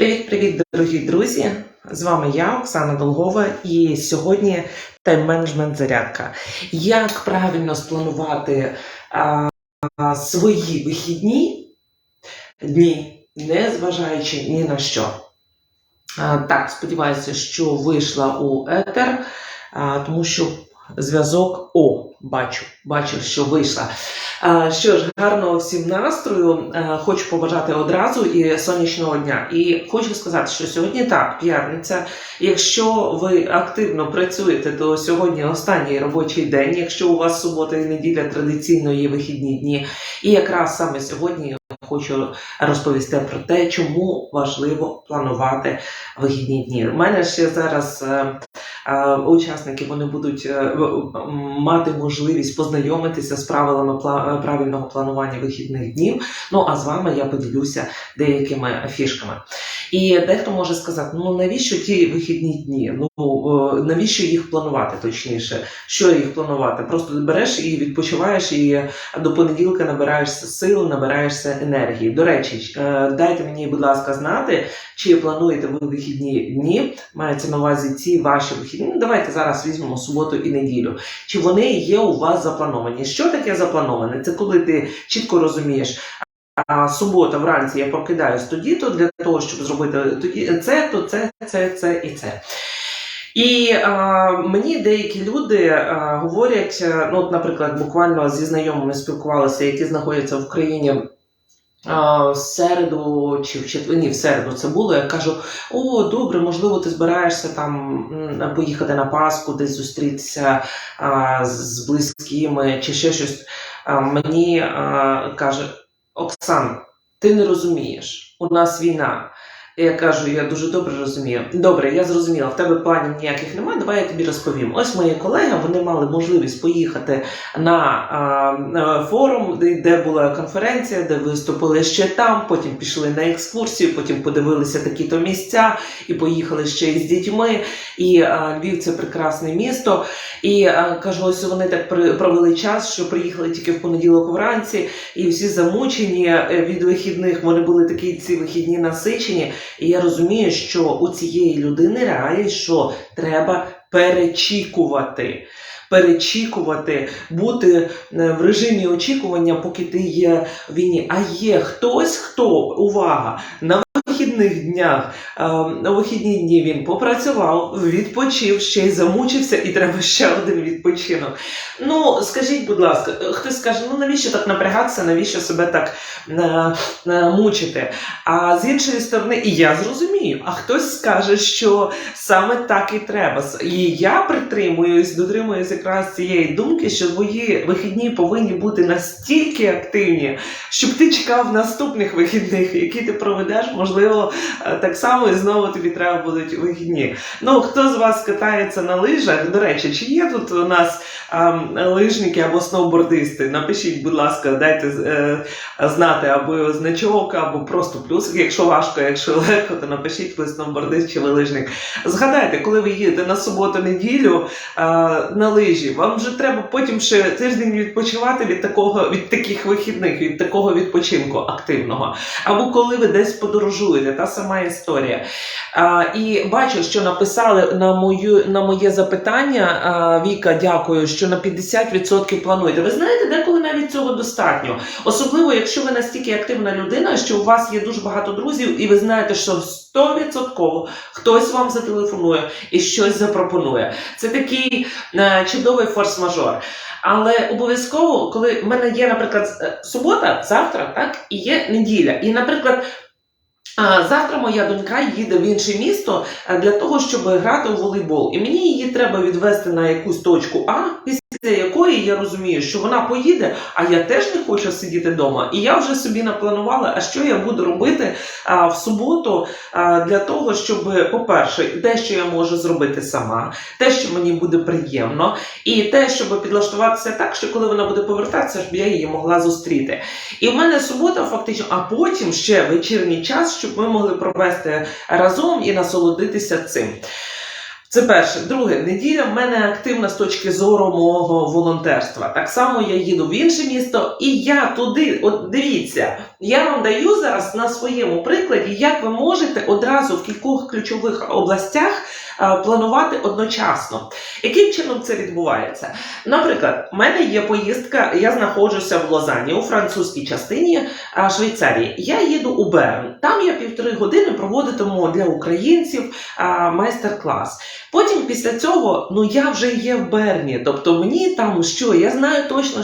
Привіт-привіт, дорогі друзі! З вами я, Оксана Долгова, і сьогодні тайм-менеджмент зарядка. Як правильно спланувати а, свої вихідні дні, не зважаючи ні на що. А, так, сподіваюся, що вийшла у етер, а, тому що зв'язок о, бачу, бачу, що вийшла. Що ж, гарного всім настрою. Е, Хочу побажати одразу і сонячного дня. І хочу сказати, що сьогодні так, п'ятниця. Якщо ви активно працюєте, то сьогодні останній робочий день. Якщо у вас субота і неділя традиційно є вихідні дні. І якраз саме сьогодні хочу розповісти про те, чому важливо планувати вихідні дні. У мене ще зараз. Учасники вони будуть е, мати можливість познайомитися з правилами е, правильного планування вихідних днів. Ну а з вами я поділюся деякими фішками. І дехто може сказати: ну навіщо ті вихідні дні? Ну е, навіщо їх планувати точніше? Що їх планувати? Просто береш і відпочиваєш, і до понеділка набираєшся сил, набираєшся енергії. До речі, е, дайте мені, будь ласка, знати, чи плануєте ви вихідні дні, мається на увазі ці ваші вихідні. Ну, давайте зараз візьмемо суботу і неділю. Чи вони є у вас заплановані? Що таке заплановане? Це коли ти чітко розумієш. А субота вранці я прокидаюсь тоді, то для того, щоб зробити тоді це, то це, це, це і це. І а, мені деякі люди а, говорять, ну, от, наприклад, буквально зі знайомими спілкувалися, які знаходяться в країні. А, в середу чи в четвер, ні, в середу це було. Я кажу: о, добре, можливо, ти збираєшся там поїхати на Пасху, десь зустрітися а, з близькими чи ще щось. А, мені а, каже, Оксан, ти не розумієш, у нас війна. Я кажу, я дуже добре розумію. Добре, я зрозуміла, в тебе планів ніяких немає. Давай я тобі розповім. Ось мої колеги вони мали можливість поїхати на а, форум, де, де була конференція, де виступили ще там. Потім пішли на екскурсію, потім подивилися такі-то місця і поїхали ще із дітьми. І а, Львів це прекрасне місто. І а, кажу, ось вони так провели час, що приїхали тільки в понеділок вранці, і всі замучені е, від вихідних. Вони були такі ці вихідні насичені. І я розумію, що у цієї людини реалії, що треба перечікувати. Перечікувати, бути е, в режимі очікування, поки ти є війні. А є хтось, хто увага вихідних днях, на вихідні дні він попрацював, відпочив, ще й замучився, і треба ще один відпочинок. Ну, скажіть, будь ласка, хтось скаже, ну навіщо так напрягатися, навіщо себе так е, е, мучити? А з іншої сторони, і я зрозумію, а хтось скаже, що саме так і треба. І я притримуюсь, дотримуюсь якраз цієї думки, що твої вихідні повинні бути настільки активні, щоб ти чекав наступних вихідних, які ти проведеш, можливо, е, так само і знову тобі треба будуть вихідні. Ну, хто з вас катається на лижах? До речі, чи є тут у нас ем, лижники або сноубордисти? Напишіть, будь ласка, дайте е, знати або значок, або просто плюсик, якщо важко, якщо легко, то напишіть ви сноубордист чи ви лижник. Згадайте, коли ви їдете на суботу-неділю е, на лижі, вам вже треба потім ще тиждень відпочивати від такого від таких вихідних, від такого відпочинку активного. Або коли ви десь подорожуєте, та сама історія. А, і бачу, що написали на мою на моє запитання. А, Віка, дякую, що на 50% плануєте. Ви знаєте, деколи навіть цього достатньо. Особливо, якщо ви настільки активна людина, що у вас є дуже багато друзів, і ви знаєте, що 100% хтось вам зателефонує і щось запропонує. Це такий е, чудовий форс-мажор. Але обов'язково, коли в мене є, наприклад, е, субота, завтра, так, і є неділя. І, наприклад, а, завтра моя донька їде в інше місто е, для того, щоб грати у волейбол. І мені її треба відвести на якусь точку А, якої я розумію, що вона поїде, а я теж не хочу сидіти вдома. І я вже собі напланувала, а що я буду робити а, в суботу а, для того, щоб, по-перше, те, що я можу зробити сама, те, що мені буде приємно, і те, щоб підлаштуватися так, що коли вона буде повертатися, щоб я її могла зустріти. І в мене субота фактично, а потім ще вечірній час, щоб ми могли провести разом і насолодитися цим. Це перше. Друге, неділя в мене активна з точки зору мого волонтерства. Так само я їду в інше місто, і я туди, от дивіться, я вам даю зараз на своєму прикладі, як ви можете одразу в кількох ключових областях е, планувати одночасно. Яким чином це відбувається? Наприклад, у мене є поїздка, я знаходжуся в Лозанні у французькій частині а, Швейцарії. Я їду у Берн. Там я півтори години проводитиму для українців а, майстер-клас. Потім після цього, ну я вже є в Берні. Тобто мені там що, я знаю точно,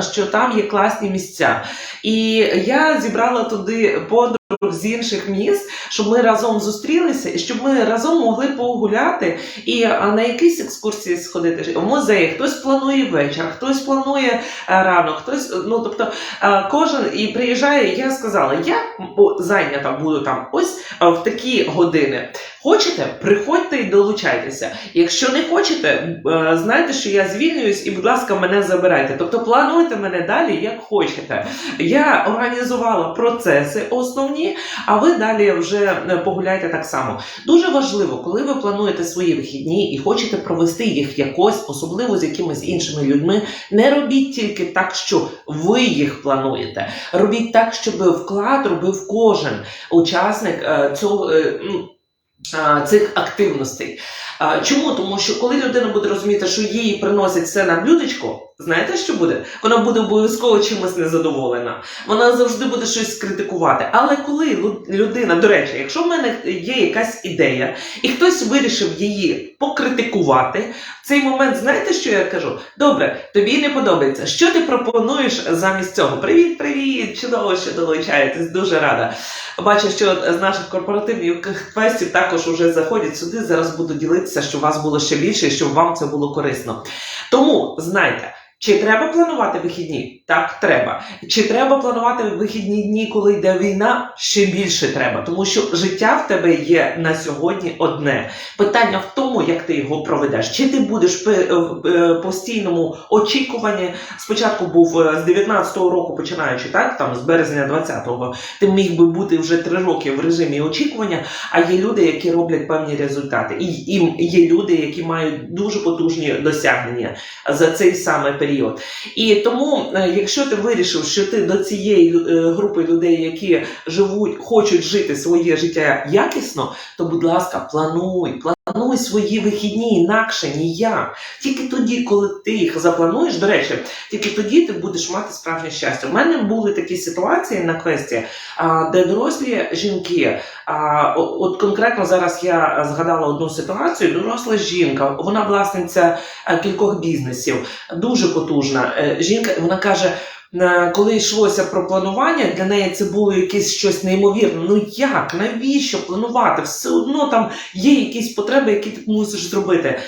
що там, є класні місця. І я зібрала туди подруг з інших міст, щоб ми разом зустрілися і щоб ми разом могли погуляти і на якісь екскурсії сходити в музеї. Хтось планує вечір, хтось планує е, ранок, хтось ну тобто е, кожен і приїжджає. Я сказала, я зайнята буду там ось е, в такі години. Хочете, приходьте і долучайтеся. Якщо не хочете, е, знайте, що я звільнююсь і, будь ласка, мене забирайте. Тобто плануйте мене далі, як хочете. Я організувала процеси основні, а ви далі вже е, погуляйте так само. Дуже важливо, коли ви плануєте свої вихідні і хочете провести їх якось, особливо з якимись іншими людьми, не робіть тільки так, що ви їх плануєте. Робіть так, щоб вклад робив кожен учасник е, цього. Цих активностей. Чому? Тому що коли людина буде розуміти, що їй приносять все на блюдечко, знаєте, що буде? Вона буде обов'язково чимось незадоволена. Вона завжди буде щось критикувати. Але коли людина, до речі, якщо в мене є якась ідея, і хтось вирішив її покритикувати, в цей момент знаєте, що я кажу? Добре, тобі не подобається. Що ти пропонуєш замість цього? Привіт, привіт! Чудово, що долучаєтесь, дуже рада. Бачу, що з наших корпоративних квестів також вже заходять сюди. Зараз буду ділитися, щоб вас було ще більше і щоб вам це було корисно. Тому знайте. Чи треба планувати вихідні? Так, треба. Чи треба планувати вихідні дні, коли йде війна? Ще більше треба, тому що життя в тебе є на сьогодні одне. Питання в тому, як ти його проведеш. Чи ти будеш в е, постійному очікуванні? Спочатку був е, з 19-го року, починаючи так, там з березня 20-го, ти міг би бути вже три роки в режимі очікування. А є люди, які роблять певні результати, і, і є люди, які мають дуже потужні досягнення за цей саме період. І тому, е, якщо ти вирішив, що ти до цієї е, групи людей, які живуть, хочуть жити своє життя якісно, то будь ласка, плануй, плануй свої вихідні інакше ніяк. Тільки тоді, коли ти їх заплануєш, до речі, тільки тоді ти будеш мати справжнє щастя. У мене були такі ситуації на квесті, де дорослі жінки. От конкретно зараз я згадала одну ситуацію. Доросла жінка, вона власниця е, кількох бізнесів, дуже потужна е, жінка. Вона каже. Коли йшлося про планування, для неї це було якесь щось неймовірне. Ну як? Навіщо планувати? Все одно там є якісь потреби, які ти мусиш зробити.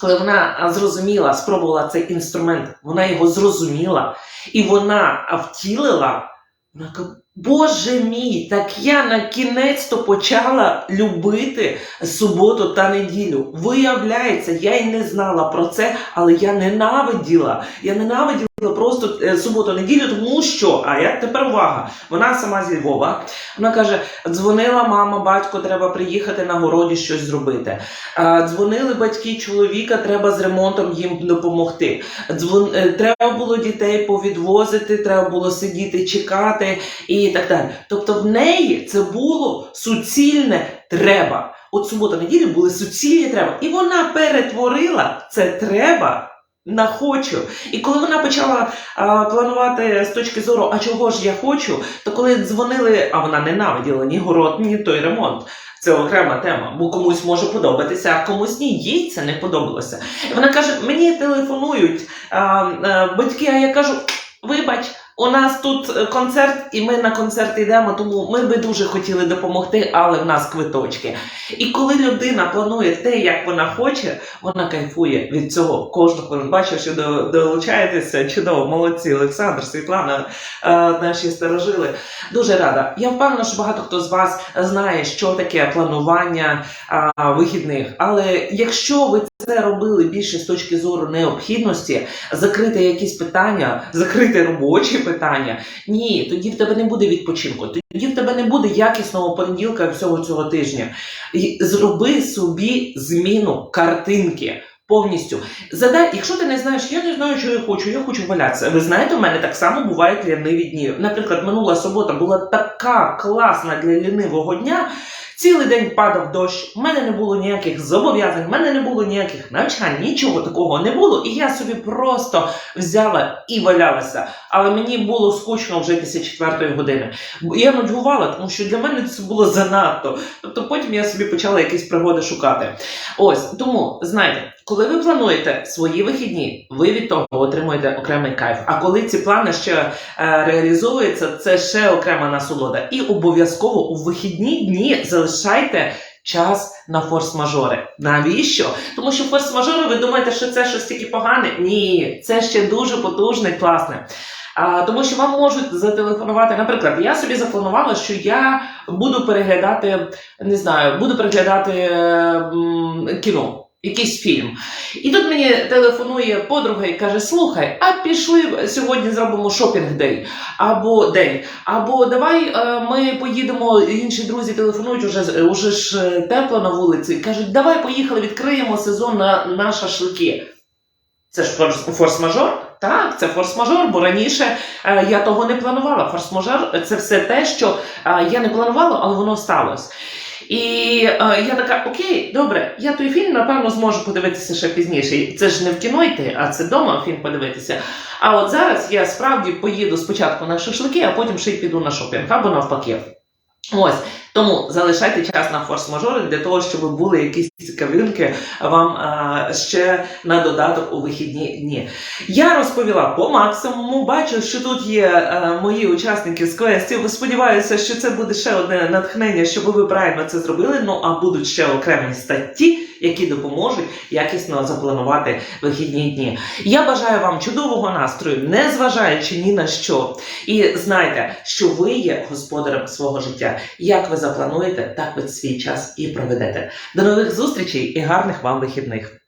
Коли вона зрозуміла, спробувала цей інструмент, вона його зрозуміла і вона втілила, вона Боже мій, так я на кінець-то почала любити суботу та неділю. Виявляється, я й не знала про це, але я ненавиділа. Я ненавиділа просто е, суботу-неділю, тому що, а я тепер увага, вона сама зі Львова. Вона каже: дзвонила мама, батько, треба приїхати на городі щось зробити. Дзвонили батьки чоловіка, треба з ремонтом їм допомогти. Дзвон... е, Треба було дітей повідвозити, треба було сидіти, чекати і так далі. Тобто в неї це було суцільне треба. От субота неділі були суцільні треба. І вона перетворила це треба. На хочу. І коли вона почала а, планувати з точки зору, а чого ж я хочу, то коли дзвонили, а вона ненавиділа ні город, ні той ремонт. Це окрема тема, бо комусь може подобатися, а комусь ні, їй це не подобалося. І вона каже: мені телефонують а, а, батьки, а я кажу: вибач, у нас тут е, концерт, і ми на концерт йдемо, тому ми би дуже хотіли допомогти, але в нас квиточки. І коли людина планує те, як вона хоче, вона кайфує від цього кожного. Бачу, що до- долучаєтеся. Чудово, молодці, Олександр, Світлана, е, наші старожили. Дуже рада. Я впевнена, що багато хто з вас знає, що таке планування вихідних. Але якщо ви це робили більше з точки зору необхідності, закрити якісь питання, закрити робочі питання. Ні, тоді в тебе не буде відпочинку, тоді в тебе не буде якісного понеділка всього цього тижня. Зроби собі зміну картинки. Повністю задай, якщо ти не знаєш, я не знаю, що я хочу, я хочу валятися. Ви знаєте, у мене так само бувають ліниві дні. Наприклад, минула субота була така класна для лінивого дня. Цілий день падав дощ, в мене не було ніяких зобов'язань, в мене не було ніяких навчань, нічого такого не було. І я собі просто взяла і валялася. Але мені було скучно вже після четвертої години. Я нудьгувала, тому що для мене це було занадто. Тобто потім я собі почала якісь пригоди шукати. Ось тому знайте, коли ви плануєте свої вихідні, ви від того отримуєте окремий кайф. А коли ці плани ще е, реалізовуються, це ще окрема насолода. І обов'язково у вихідні дні залишайте. Час на форс-мажори. Навіщо? Тому що форс-мажори, ви думаєте, що це щось тільки погане? Ні, це ще дуже потужне класне. А, тому що вам можуть зателефонувати. Наприклад, я собі запланувала, що я буду переглядати, не знаю, буду переглядати е, м, кіно. Якийсь фільм. І тут мені телефонує подруга і каже: Слухай, а пішли сьогодні зробимо шопінг-дей або день. Або давай е, ми поїдемо. Інші друзі телефонують уже, уже ж е, тепло на вулиці. Кажуть, давай поїхали, відкриємо сезон на, на шашлики. Це ж форс- форс-мажор? Так, це форс-мажор, бо раніше е, я того не планувала. Форс-мажор це все те, що е, я не планувала, але воно сталося. І е, я така, окей, добре, я той фільм, напевно, зможу подивитися ще пізніше. Це ж не в кіно йти, а це вдома фільм подивитися. А от зараз я справді поїду спочатку на шашлики, а потім ще й піду на шопінг або навпаки. Ось тому залишайте час на форс-мажори для того, щоб були якісь цікавинки вам а, ще на додаток у вихідні дні. Я розповіла по максимуму. Бачу, що тут є е, мої учасники з квестів. Сподіваюся, що це буде ще одне натхнення, щоб ви правильно це зробили. Ну а будуть ще окремі статті, які допоможуть якісно запланувати вихідні дні. Я бажаю вам чудового настрою, не зважаючи ні на що. І знайте, що ви є господарем свого життя. Як ви заплануєте, так ви свій час і проведете. До нових зустрічей і гарних вам вихідних.